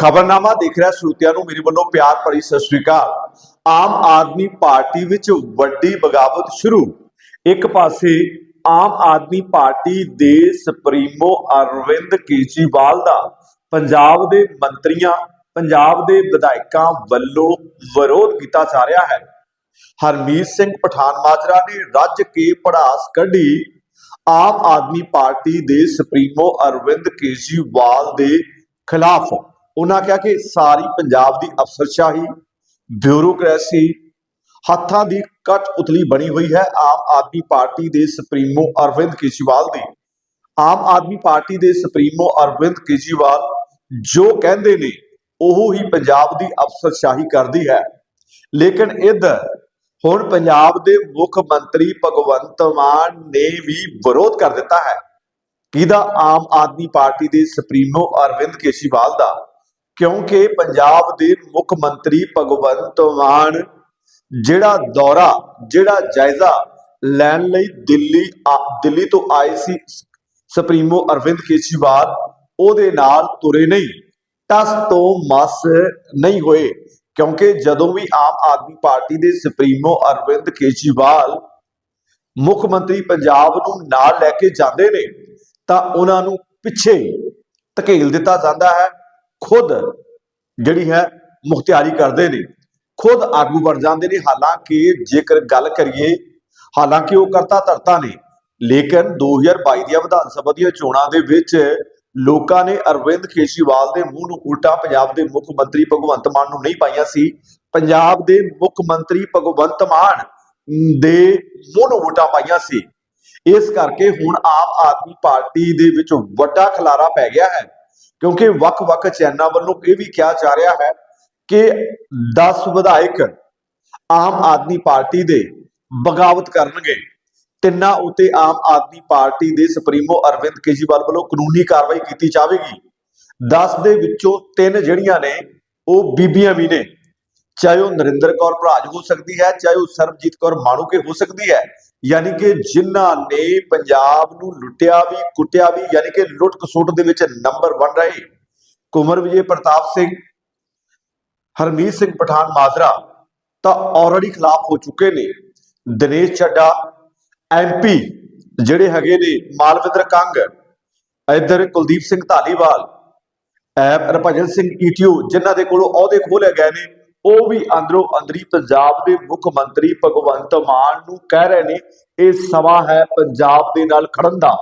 ਖਬਰਨਾਮਾ ਦੇਖ ਰਿਹਾ ਸਰੋਤਿਆਂ ਨੂੰ, ਮੇਰੇ ਵੱਲੋਂ ਪਿਆਰ ਭਰੀ ਸਤਿ ਸ੍ਰੀ ਅਕਾਲ। ਆਮ ਆਦਮੀ ਪਾਰਟੀ ਵਿੱਚ ਵੱਡੀ ਬਗਾਵਤ ਸ਼ੁਰੂ। ਇੱਕ ਪਾਸੇ ਆਮ ਆਦਮੀ ਪਾਰਟੀ ਦੇ ਸੁਪਰੀਮੋ ਅਰਵਿੰਦ ਕੇਜਰੀਵਾਲ ਦਾ, ਪੰਜਾਬ ਦੇ ਮੰਤਰੀਆਂ, ਪੰਜਾਬ ਦੇ ਵਿਧਾਇਕਾਂ ਵੱਲੋਂ ਵਿਰੋਧ ਕੀਤਾ ਜਾ ਰਿਹਾ ਹੈ। ਹਰਮੀਤ ਸਿੰਘ ਪਠਾਨ ਮਾਜਰਾ ਨੇ ਰੱਜ ਕੇ ਪੜਾਸ ਕੱਢੀ। ਆਮ ਆਦਮੀ ਪਾਰਟੀ ਦੇ ਸੁਪਰੀਮੋ ਅਰਵਿੰਦ ਕੇਜਰੀਵਾਲ ਦੇ ਖਿਲਾਫ ਉਹਨਾਂ ਕਿਹਾ ਕਿ ਸਾਰੀ ਪੰਜਾਬ ਦੀ ਅਫਸਰਸ਼ਾਹੀ, ਬਿਊਰੋਕ੍ਰੇਸੀ, ਹੱਥਾਂ ਦੀ ਕਠਪੁਤਲੀ ਬਣੀ ਹੋਈ ਹੈ। ਆਮ ਆਦਮੀ ਪਾਰਟੀ ਦੇ ਸੁਪਰੀਮੋ ਅਰਵਿੰਦ ਕੇਜਰੀਵਾਲ ਦੀ ਆਮ ਆਦਮੀ ਪਾਰਟੀ ਦੇ ਸੁਪਰੀਮੋ ਅਰਵਿੰਦ ਕੇਜਰੀਵਾਲ ਜੋ ਕਹਿੰਦੇ ਨੇ, ਉਹ ਹੀ ਪੰਜਾਬ ਦੀ ਅਫਸਰਸ਼ਾਹੀ ਕਰਦੀ ਹੈ। ਲੇਕਿਨ ਇੱਧਰ ਹੁਣ ਪੰਜਾਬ ਦੇ ਮੁੱਖ ਮੰਤਰੀ ਭਗਵੰਤ ਮਾਨ ਨੇ ਵੀ ਵਿਰੋਧ ਕਰ ਦਿੱਤਾ ਹੈ। ਕਿਹਦਾ ਆਮ ਆਦਮੀ ਪਾਰਟੀ ਦੇ ਸੁਪਰੀਮੋ ਅਰਵਿੰਦ ਕੇਜਰੀਵਾਲ ਦਾ? ਕਿਉਂਕਿ ਪੰਜਾਬ ਦੇ ਮੁੱਖ ਮੰਤਰੀ ਭਗਵੰਤ ਮਾਨ ਜਿਹੜਾ ਦੌਰਾ, ਜਿਹੜਾ ਜਾਇਜ਼ਾ ਲੈਣ ਲਈ ਦਿੱਲੀ ਆ- ਦਿੱਲੀ ਤੋਂ ਆਏ ਸੀ ਸੁਪਰੀਮੋ ਅਰਵਿੰਦ ਕੇਜਰੀਵਾਲ, ਉਹਦੇ ਨਾਲ ਤੁਰੇ ਨਹੀਂ। ਟਸ ਤੋਂ ਮਸ ਨਹੀਂ ਹੋਏ, ਕਿਉਂਕਿ ਜਦੋਂ ਵੀ ਆਮ ਆਦਮੀ ਪਾਰਟੀ ਦੇ ਸੁਪਰੀਮੋ ਅਰਵਿੰਦ ਕੇਜਰੀਵਾਲ ਮੁੱਖ ਮੰਤਰੀ ਪੰਜਾਬ ਨੂੰ ਨਾਲ ਲੈ ਕੇ ਜਾਂਦੇ ਨੇ, ਤਾਂ ਉਹਨਾਂ ਨੂੰ ਪਿੱਛੇ ਧਕੇਲ ਦਿੱਤਾ ਜਾਂਦਾ ਹੈ। ਖੁਦ ਜਿਹੜੀ ਹੈ ਮੁਖਤਿਆਰੀ ਕਰਦੇ ਨੇ, ਖੁਦ ਆਗੂ ਬਣ ਜਾਂਦੇ ਨੇ। ਹਾਲਾਂਕਿ ਜੇਕਰ ਗੱਲ ਕਰੀਏ, ਹਾਲਾਂਕਿ ਉਹ ਕਰਤਾ ਧਰਤਾ ਨੇ, ਲੇਕਿਨ 2022 ਦੀਆਂ ਵਿਧਾਨ ਸਭਾ ਦੀਆਂ ਚੋਣਾਂ ਦੇ ਵਿੱਚ ਲੋਕਾਂ ਨੇ ਅਰਵਿੰਦ ਕੇਜਰੀਵਾਲ ਦੇ ਮੂੰਹ ਨੂੰ ਉਲਟਾ ਪੰਜਾਬ ਦੇ ਮੁੱਖ ਮੰਤਰੀ ਭਗਵੰਤ ਮਾਨ ਨੂੰ ਨਹੀਂ ਪਾਈਆਂ ਸੀ। ਪੰਜਾਬ ਦੇ ਮੁੱਖ ਮੰਤਰੀ ਭਗਵੰਤ ਮਾਨ ਦੇ ਮੂੰਹ ਨੂੰ ਉਲਟਾ ਪਾਈਆਂ ਸੀ। ਇਸ ਕਰਕੇ ਹੁਣ ਆਮ ਆਦਮੀ ਪਾਰਟੀ ਦੇ ਵਿੱਚ ਵੱਡਾ ਖਲਾਰਾ ਪੈ ਗਿਆ ਹੈ। ਕਿਉਂਕਿ ਵੱਖ-ਵੱਖ ਚੈਨਾਂ ਵੱਲੋਂ ਇਹ ਵੀ ਕਿਹਾ ਜਾ ਰਿਹਾ ਹੈ ਕਿ 10 ਵਿਧਾਇਕ ਆਮ ਆਦਮੀ ਪਾਰਟੀ ਦੇ ਬਗਾਵਤ ਕਰਨਗੇ। ਤਿੰਨਾਂ ਉਤੇ ਆਮ ਆਦਮੀ ਪਾਰਟੀ ਦੇ ਸੁਪਰੀਮੋ ਅਰਵਿੰਦ ਕੇਜਰੀਵਾਲ ਵੱਲੋਂ ਕਾਨੂੰਨੀ ਕਾਰਵਾਈ ਕੀਤੀ ਜਾਵੇਗੀ। 10 ਦੇ ਵਿੱਚੋਂ ਤਿੰਨ ਜਿਹੜੀਆਂ ਨੇ, ਉਹ ਬੀਬੀਆਂ ਵੀ ਨੇ। ਚਾਹੇ ਉਹ ਨਰਿੰਦਰ ਕੌਰ ਭਰਾਜ ਹੋ ਸਕਦੀ ਹੈ, ਚਾਹੇ ਉਹ ਸਰਬਜੀਤ ਕੌਰ ਮਾਣੂਕੇ ਹੋ ਸਕਦੀ ਹੈ। ਯਾਨੀ ਕਿ ਜਿਨ੍ਹਾਂ ਨੇ ਪੰਜਾਬ ਨੂੰ ਲੁੱਟਿਆ ਵੀ, ਕੁੱਟਿਆ ਵੀ, ਯਾਨੀ ਕਿ ਲੁੱਟ ਖਸੁੱਟ ਦੇ ਵਿੱਚ ਨੰਬਰ 1 ਰਹੇ। ਕੁਮਰ ਵਿਜੇ ਪ੍ਰਤਾਪ ਸਿੰਘ, ਹਰਮੀਤ ਸਿੰਘ ਪਠਾਨ ਮਾਜਰਾ ਤਾਂ ਆਲਰੇਡੀ ਖਿਲਾਫ ਹੋ ਚੁੱਕੇ ਨੇ। ਦਿਨੇਸ਼ ਚੱਡਾ ਐਮਪੀ ਜਿਹੜੇ ਹੈਗੇ ਨੇ, ਮਾਲਵਿੰਦਰ ਕੰਗ, ਇੱਧਰ ਕੁਲਦੀਪ ਸਿੰਘ ਧਾਲੀਵਾਲ, ਐਪ ਹਰਭਜਨ ਸਿੰਘ ਈਟੀਓ ਜਿਨ੍ਹਾਂ ਦੇ ਕੋਲੋਂ ਅਹੁਦੇ ਖੋਲੇ ਗਏ ਨੇ। ਉਹ ਵੀ ਅੰਦਰੋਂ ਅੰਦਰੀ ਪੰਜਾਬ ਦੇ ਮੁੱਖ ਮੰਤਰੀ ਭਗਵੰਤ ਮਾਨ ਨੂੰ ਕਹਿ ਰਹੇ ਨੇ, ਇਹ ਸਮਾਂ ਹੈ ਪੰਜਾਬ ਦੇ ਨਾਲ ਖੜਨ ਦਾ।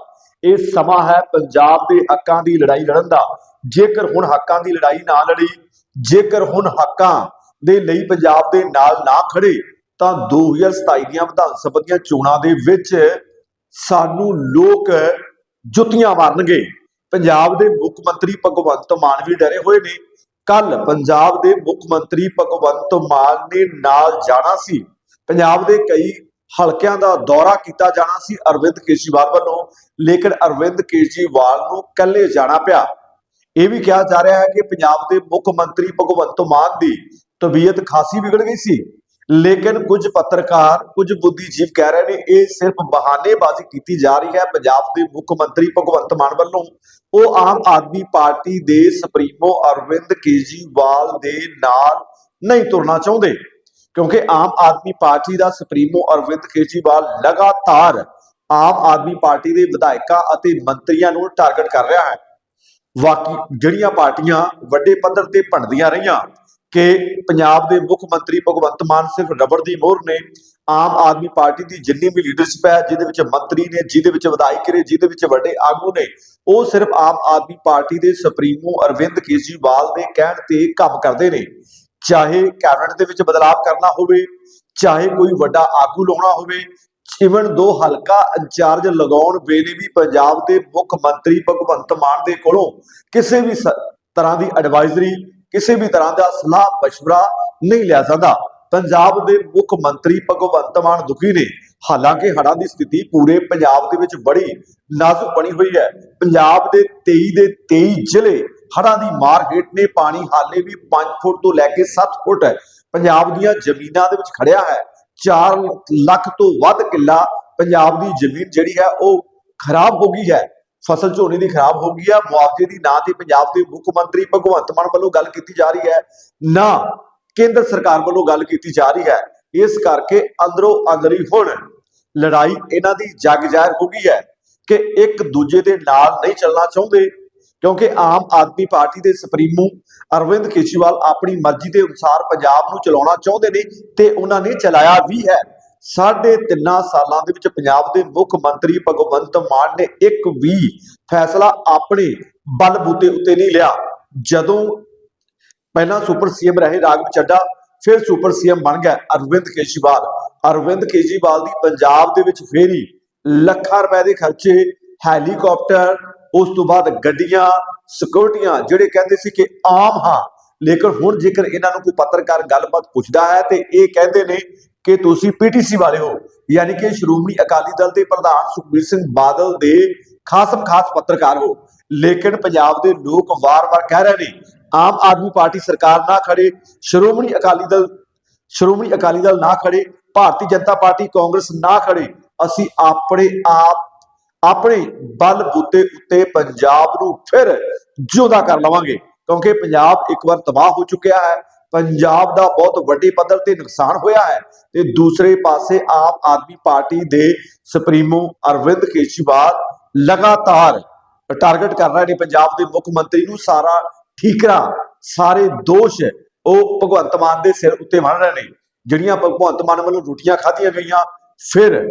ਇਹ ਸਮਾਂ ਹੈ ਪੰਜਾਬ ਦੇ ਹੱਕਾਂ ਦੀ ਲੜਾਈ ਲੜਨ ਦਾ। ਜੇਕਰ ਹੁਣ ਹੱਕਾਂ ਦੀ ਲੜਾਈ ਨਾ ਲੜੀ, ਜੇਕਰ ਹੁਣ ਹੱਕਾਂ ਦੇ ਲਈ ਪੰਜਾਬ ਦੇ ਨਾਲ ਨਾ ਖੜੇ, ਤਾਂ 2027 ਦੀਆਂ ਵਿਧਾਨ ਸਭਾ ਦੀਆਂ ਚੋਣਾਂ ਦੇ ਵਿੱਚ ਸਾਨੂੰ ਲੋਕ ਜੁੱਤੀਆਂ ਮਾਰਨਗੇ। ਪੰਜਾਬ ਦੇ ਮੁੱਖ ਮੰਤਰੀ ਭਗਵੰਤ ਮਾਨ ਵੀ ਡਰੇ ਹੋਏ ਨੇ। ਕੱਲ ਪੰਜਾਬ ਦੇ ਮੁੱਖ ਮੰਤਰੀ ਭਗਵੰਤ ਮਾਨ ਨੇ ਨਾਲ ਜਾਣਾ ਸੀ। ਪੰਜਾਬ ਦੇ ਕਈ ਹਲਕਿਆਂ ਦਾ ਦੌਰਾ ਕੀਤਾ ਜਾਣਾ ਸੀ ਅਰਵਿੰਦ ਕੇਜਰੀਵਾਲ ਵੱਲੋਂ, ਲੇਕਿਨ ਅਰਵਿੰਦ ਕੇਜਰੀਵਾਲ ਨੂੰ ਇਕੱਲੇ ਜਾਣਾ ਪਿਆ। ਇਹ ਵੀ ਕਿਹਾ ਜਾ ਰਿਹਾ ਹੈ ਕਿ ਪੰਜਾਬ ਦੇ ਮੁੱਖ ਮੰਤਰੀ ਭਗਵੰਤ ਮਾਨ ਦੀ ਤਬੀਅਤ ਖਾਸੀ ਵਿਗੜ ਗਈ ਸੀ। ਲੇਕਿਨ ਕੁਝ ਪੱਤਰਕਾਰ, ਕੁਝ ਬੁੱਧੀਜੀਵ ਕਹਿ ਰਹੇ ਨੇ, ਇਹ ਸਿਰਫ ਬਹਾਨੇਬਾਜ਼ੀ ਕੀਤੀ ਜਾ ਰਹੀ ਹੈ ਪੰਜਾਬ ਦੇ ਮੁੱਖ ਮੰਤਰੀ ਭਗਵੰਤ ਮਾਨ ਵੱਲੋਂ। ਉਹ ਆਮ ਆਦਮੀ ਪਾਰਟੀ ਦੇ ਸੁਪਰੀਮੋ ਅਰਵਿੰਦ ਕੇਜਰੀਵਾਲ ਦੇ ਨਾਲ ਨਹੀਂ ਤੁਰਨਾ ਚਾਹੁੰਦੇ, ਕਿਉਂਕਿ ਆਮ ਆਦਮੀ ਪਾਰਟੀ ਦਾ ਸੁਪਰੀਮੋ ਅਰਵਿੰਦ ਕੇਜਰੀਵਾਲ ਲਗਾਤਾਰ ਆਮ ਆਦਮੀ ਪਾਰਟੀ ਦੇ ਵਿਧਾਇਕਾਂ ਅਤੇ ਮੰਤਰੀਆਂ ਨੂੰ ਟਾਰਗੇਟ ਕਰ ਰਿਹਾ ਹੈ। ਬਾਕੀ ਜਿਹੜੀਆਂ ਪਾਰਟੀਆਂ ਵੱਡੇ ਪੱਧਰ ਤੇ ਭੰਡਦੀਆਂ ਰਹੀਆਂ ਕਿ ਪੰਜਾਬ ਦੇ ਮੁੱਖ ਮੰਤਰੀ ਭਗਵੰਤ ਮਾਨ ਸਿਰਫ ਰਬੜ ਦੀ ਮੋਹਰ ਨੇ ਆਮ ਆਦਮੀ ਪਾਰਟੀ ਦੀ ਜਿੰਨੀ ਵੀ ਲੀਡਰਸ਼ਿਪ ਹੈ, ਜਿਹਦੇ ਵਿੱਚ ਮੰਤਰੀ ਨੇ, ਜਿਹਦੇ ਵਿੱਚ ਵਿਧਾਇਕ ਨੇ, ਜਿਹਦੇ ਵਿੱਚ ਵੱਡੇ ਆਗੂ ਨੇ, ਉਹ ਸਿਰਫ ਆਮ ਆਦਮੀ ਪਾਰਟੀ ਦੇ ਸੁਪਰੀਮੋ ਅਰਵਿੰਦ ਕੇਜਰੀਵਾਲ ਦੇ ਕਹਿਣ ਤੇ ਕੰਮ ਕਰਦੇ ਨੇ। ਚਾਹੇ ਕੈਬਨਿਟ ਦੇ ਵਿੱਚ ਬਦਲਾਅ ਕਰਨਾ ਹੋਵੇ, ਚਾਹੇ ਕੋਈ ਵੱਡਾ ਆਗੂ ਲਾਉਣਾ ਹੋਵੇ, ਇਵਨ ਦੋ ਹਲਕਾ ਇੰਚਾਰਜ ਲਗਾਉਣ ਵੇਲੇ ਵੀ ਪੰਜਾਬ ਦੇ ਮੁੱਖ ਮੰਤਰੀ ਭਗਵੰਤ ਮਾਨ ਦੇ ਕੋਲੋਂ ਕਿਸੇ ਵੀ ਸ- ਤਰ੍ਹਾਂ ਦੀ ਐਡਵਾਈਜ਼ਰੀ ਕਿਸੇ ਵੀ ਤਰ੍ਹਾਂ ਦਾ ਸਲਾਹ مشورہ ਨਹੀਂ ਲਿਆ ਜਾਂਦਾ ਪੰਜਾਬ ਦੇ ਮੁੱਖ ਮੰਤਰੀ ਭਗਵੰਤ ਮਾਨ ਦੁਖੀ ਨੇ ਹਾਲਾਂਕਿ ਹੜ੍ਹਾਂ ਦੀ ਸਥਿਤੀ ਪੂਰੇ ਪੰਜਾਬ ਦੇ ਵਿੱਚ ਬੜੀ ਨਾਜ਼ੁਕ ਬਣੀ ਹੋਈ ਹੈ ਪੰਜਾਬ ਦੇ 23 ਦੇ 23 ਜ਼ਿਲ੍ਹੇ ਹੜ੍ਹਾਂ ਦੀ ਮਾਰ ਹੇਠ ਨੇ ਪਾਣੀ ਹਾਲੇ ਵੀ 5 ਫੁੱਟ ਤੋਂ ਲੈ ਕੇ 7 ਫੁੱਟ ਹੈ ਪੰਜਾਬ ਦੀਆਂ ਜ਼ਮੀਨਾਂ ਦੇ ਵਿੱਚ ਖੜਿਆ ਹੈ 4 ਲੱਖ ਤੋਂ ਵੱਧ ਕਿੱਲਾ ਪੰਜਾਬ ਦੀ ਜ਼ਮੀਨ ਜਿਹੜੀ ਹੈ ਉਹ ਖਰਾਬ ਹੋ ਗਈ ਹੈ ਫਸਲ ਝੋਨੇ ਦੀ ਖਰਾਬ ਹੋ ਗਈ ਆ, ਮੁਆਵਜ਼ੇ ਦੀ ਨਾ ਤੇ ਪੰਜਾਬ ਦੇ ਮੁੱਖ ਮੰਤਰੀ ਭਗਵੰਤ ਮਾਨ ਵੱਲੋਂ ਗੱਲ ਕੀਤੀ ਜਾ ਰਹੀ ਹੈ, ਨਾ ਕੇਂਦਰ ਸਰਕਾਰ ਵੱਲੋਂ ਗੱਲ ਕੀਤੀ ਜਾ ਰਹੀ ਹੈ। ਇਸ ਕਰਕੇ ਅੰਦਰੋਂ ਅੰਦਰੀ ਹੁਣ ਲੜਾਈ ਇਹਨਾਂ ਦੀ ਜਗ ਜ਼ਾਹਿਰ ਹੋ ਗਈ ਹੈ ਕਿ ਇੱਕ ਦੂਜੇ ਦੇ ਨਾਲ ਨਹੀਂ ਚੱਲਣਾ ਚਾਹੁੰਦੇ, ਕਿਉਂਕਿ ਆਮ ਆਦਮੀ ਪਾਰਟੀ ਦੇ ਸੁਪਰੀਮੋ ਅਰਵਿੰਦ ਕੇਜਰੀਵਾਲ ਆਪਣੀ ਮਰਜ਼ੀ ਦੇ ਅਨੁਸਾਰ ਪੰਜਾਬ ਨੂੰ ਚਲਾਉਣਾ ਚਾਹੁੰਦੇ ਨੇ ਤੇ ਉਹਨਾਂ ਨੇ ਚਲਾਇਆ ਵੀ ਹੈ। ਸਾਢੇ ਤਿੰਨਾਂ ਸਾਲਾਂ ਦੇ ਵਿੱਚ ਪੰਜਾਬ ਦੇ ਮੁੱਖ ਮੰਤਰੀ ਭਗਵੰਤ ਮਾਨ ਨੇ ਇੱਕ ਵੀ ਫੈਸਲਾ ਆਪਣੇ ਬਲਬੂਤੇ ਉੱਤੇ ਨਹੀਂ ਲਿਆ। ਜਦੋਂ ਪਹਿਲਾਂ ਸੁਪਰ ਸੀਐਮ ਰਹੇ ਰਾਘਵ ਚੱਡਾ ਫਿਰ ਸੁਪਰ ਸੀਐਮ ਬਣ ਗਿਆ ਅਰਵਿੰਦ ਕੇਜਰੀਵਾਲ। ਅਰਵਿੰਦ ਕੇਜਰੀਵਾਲ ਦੀ ਪੰਜਾਬ ਦੇ ਵਿੱਚ ਫੇਰੀ, ਲੱਖਾਂ ਰੁਪਏ ਦੇ ਖਰਚੇ, ਹੈਲੀਕਾਪਟਰ, ਉਸ ਤੋਂ ਬਾਅਦ ਗੱਡੀਆਂ, ਸਿਕਿਉਰਟੀਆਂ, ਜਿਹੜੇ ਕਹਿੰਦੇ ਸੀ ਕਿ ਆਮ ਹਾਂ। ਲੇਕਿਨ ਹੁਣ ਜੇਕਰ ਇਹਨਾਂ ਨੂੰ ਕੋਈ ਪੱਤਰਕਾਰ ਗੱਲਬਾਤ ਪੁੱਛਦਾ ਹੈ ਤੇ ਇਹ ਕਹਿੰਦੇ ਨੇ ਕਿ ਤੁਸੀਂ ਪੀਟੀਸੀ ਵਾਲੇ ਹੋ, ਯਾਨੀ ਕਿ ਸ਼੍ਰੋਮਣੀ ਅਕਾਲੀ ਦਲ ਦੇ ਪ੍ਰਧਾਨ ਸੁਖਬੀਰ ਸਿੰਘ ਬਾਦਲ ਦੇ ਖਾਸਮ ਖਾਸ ਪੱਤਰਕਾਰ ਹੋ। ਲੇਕਿਨ ਪੰਜਾਬ ਦੇ ਲੋਕ ਵਾਰ-ਵਾਰ ਕਹਿ ਰਹੇ ਨੇ, ਆਮ ਆਦਮੀ ਪਾਰਟੀ ਸਰਕਾਰ ਨਾ ਖੜੇ ਸ਼੍ਰੋਮਣੀ ਅਕਾਲੀ ਦਲ, ਸ਼੍ਰੋਮਣੀ ਅਕਾਲੀ ਦਲ ਨਾ ਖੜੇ ਭਾਰਤੀ ਜਨਤਾ ਪਾਰਟੀ, ਕਾਂਗਰਸ ਨਾ ਖੜੇ ਅਸੀਂ ਆਪਣੇ ਆਪ, ਆਪਣੇ ਬਲ ਬੂਤੇ ਉੱਤੇ ਪੰਜਾਬ ਨੂੰ ਫਿਰ ਜਿਉਂਦਾ ਕਰ ਲਵਾਂਗੇ, ਕਿਉਂਕਿ ਪੰਜਾਬ ਇੱਕ ਵਾਰ ਤਬਾਹ ਹੋ ਚੁੱਕਿਆ ਹੈ। ਪੰਜਾਬ ਦਾ ਬਹੁਤ ਵੱਡੇ ਪੱਧਰ ਤੇ ਨੁਕਸਾਨ ਹੋਇਆ ਹੈ ਤੇ ਦੂਸਰੇ ਪਾਸੇ ਆਮ ਆਦਮੀ ਪਾਰਟੀ ਦੇ ਸੁਪਰੀਮੋ ਅਰਵਿੰਦ ਕੇਜਰੀਵਾਲ ਲਗਾਤਾਰ ਟਾਰਗੇਟ ਕਰ ਰਹੇ ਨੇ। ਪੰਜਾਬ ਦੇ ਮੁੱਖ ਮੰਤਰੀ ਨੂੰ ਸਾਰਾ ਠੀਕਰਾ, ਸਾਰੇ ਦੋਸ਼ ਉਹ ਭਗਵੰਤ ਮਾਨ ਦੇ ਸਿਰ ਉੱਤੇ ਬਣ ਰਹੇ ਨੇ। ਜਿਹੜੀਆਂ ਭਗਵੰਤ ਮਾਨ ਵੱਲੋਂ ਰੋਟੀਆਂ ਖਾਧੀਆਂ ਗਈਆਂ, ਫਿਰ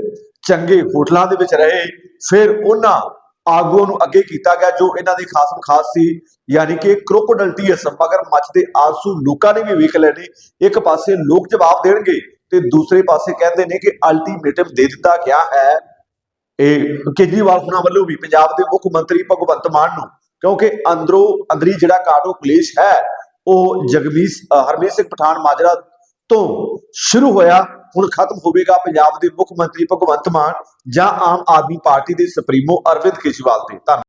ਚੰਗੇ ਹੋਟਲਾਂ ਦੇ ਵਿੱਚ ਰਹੇ, ਫਿਰ ਉਹਨਾਂ ਆਗੂਆਂ ਨੂੰ ਅੱਗੇ ਕੀਤਾ ਗਿਆ, ਜੋ ਇਹਨਾਂ ਦੇ ਖਾਸਮ ਖਾਸ ਸੀ, ਯਾਨੀ ਕਿ ਕ੍ਰੋਕੋਡਾਈਲ ਟੀਅਰਸ ਮਗਰ ਮੱਚਦੇ ਆਂਸੂ ਲੋਕਾਂ ਨੇ ਵੀ ਵੇਖ ਲਏ ਨੇ। ਇੱਕ ਪਾਸੇ ਲੋਕ ਜਵਾਬ ਦੇਣਗੇ ਤੇ ਦੂਸਰੇ ਪਾਸੇ ਕਹਿੰਦੇ ਨੇ ਕਿ ਅਲਟੀਮੇਟਮ ਦੇ ਦਿੱਤਾ ਗਿਆ ਹੈ। ਇਹ ਕੇਜਰੀਵਾਲ ਹੁਣਾਂ ਵੱਲੋਂ ਵੀ ਪੰਜਾਬ ਦੇ ਮੁੱਖ ਮੰਤਰੀ ਭਗਵੰਤ ਮਾਨ ਨੂੰ, ਕਿਉਂਕਿ ਅੰਦਰੋਂ ਅੰਦਰੀ ਜਿਹੜਾ ਕਾਟੋ ਕਲੇਸ਼ ਹੈ, ਉਹ ਜਗਮੀਤ ਹਰਮੀਤ ਸਿੰਘ ਪਠਾਨ ਮਾਜਰਾ ਤੋਂ ਸ਼ੁਰੂ ਹੋਇਆ, ਹੁਣ ਖਤਮ ਹੋਵੇਗਾ ਪੰਜਾਬ ਦੇ ਮੁੱਖ ਮੰਤਰੀ ਭਗਵੰਤ ਮਾਨ ਜਾਂ ਆਮ ਆਦਮੀ ਪਾਰਟੀ ਦੇ ਸੁਪਰੀਮੋ ਅਰਵਿੰਦ ਕੇਜਰੀਵਾਲ ਦੇ ਧੰਨਵਾਦ।